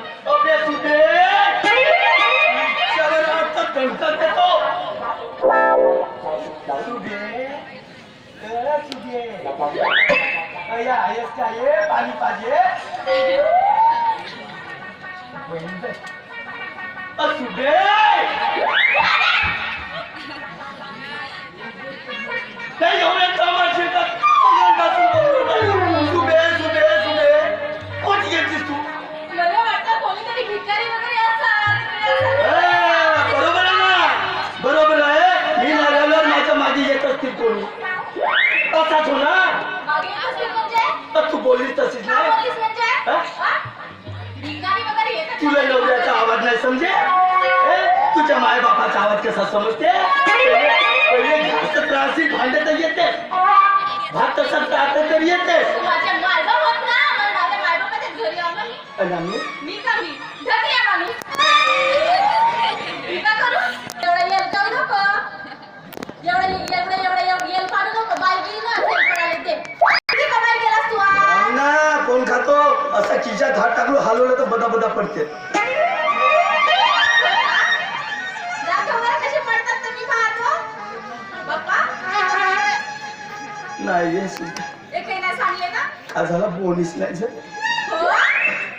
Oh, yeah, yes, yeah, yeah, yeah, yeah, yeah, yeah, yeah, yeah, yeah, yeah, yeah, yeah, yeah, yeah, yeah, yeah, येत असतील म्हणजे? तर तू बोललीस तशीच नाही म्हणजे? हा? हा? असतील तुला? नवऱ्याचा आवाज नाही समजे ए, तुझ्या माय बापाचा आवाज कसा समजते पहिले पहिले जास्त त्रासी भांडे तर येते भात तसा त्रास तर येते तू माझे मायबाप होत ना, मग माझ्या मायबापाच्याच घरी आलो मी. आणि आम्ही मी का मी? ढकली आहे माणूस. मी का करू? एवढं येल जाऊ नको. एवढं एवढं एवढं एवढं येल पाडू नको. बाई गेली ना, तेल पडायला ते. किती कमाई केलास तू आज? नाही ना कोण खातो असा खिशात हात टाकलो हलवलं तर बदा बदा पडते. नाही? हा झाला बोनीच नाही झालं?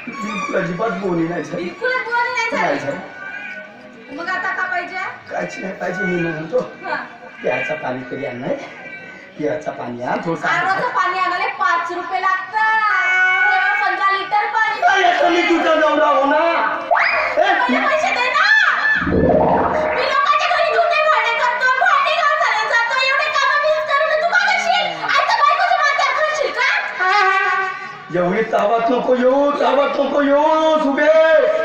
बिलकुल अजिबात बोनी नाही बोलणी नाही मग आता का पाहिजे? काहीच नाही पाहिजे मी म्हणतो. प्यायचा पाणी तरी आण नाही प्यायचा पाणी आण थोडं पाणी आणायला पाच रुपये लागतात एवढी तावात नको येऊ ताबात नको येऊ सुबे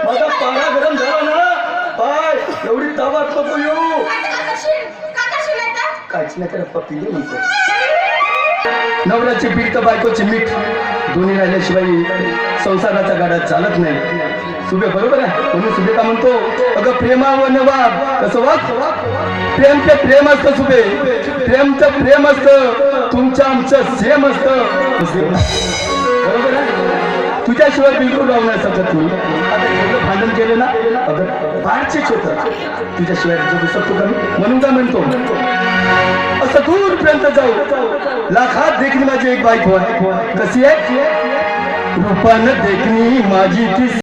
माझा पारा गरम झाला ना. पाय एवढी तावात नको येऊ काहीच नाही करत पप्पी म्हणतो नवऱ्याची पीठ तर बायकोची मीठ. दोन्ही राहिल्याशिवाय संसाराचा गाडा चालत नाही. सुबे बरोबर आहे? म्हणून सुबे का म्हणतो? अगं प्रेमा व नवाब. कसं वाद? प्रेम ते प्रेम असतं सुबे प्रेमचं प्रेम असतं. तुमचं आमचं सेम असत. बरोबर आहे? तुझ्याशिवाय बिलकुल राहू नाही शकत तू. भांडण केलं ना? अगं बाहेरचे क्षेत्र तुझ्याशिवाय जगू शकतो का मी? म्हणून काय म्हणतो? असं दूरपर्यंत जाऊ. लाखात देखील माझी एक बायको आहे. कशी आहे? रूपानं देखणी माझी ती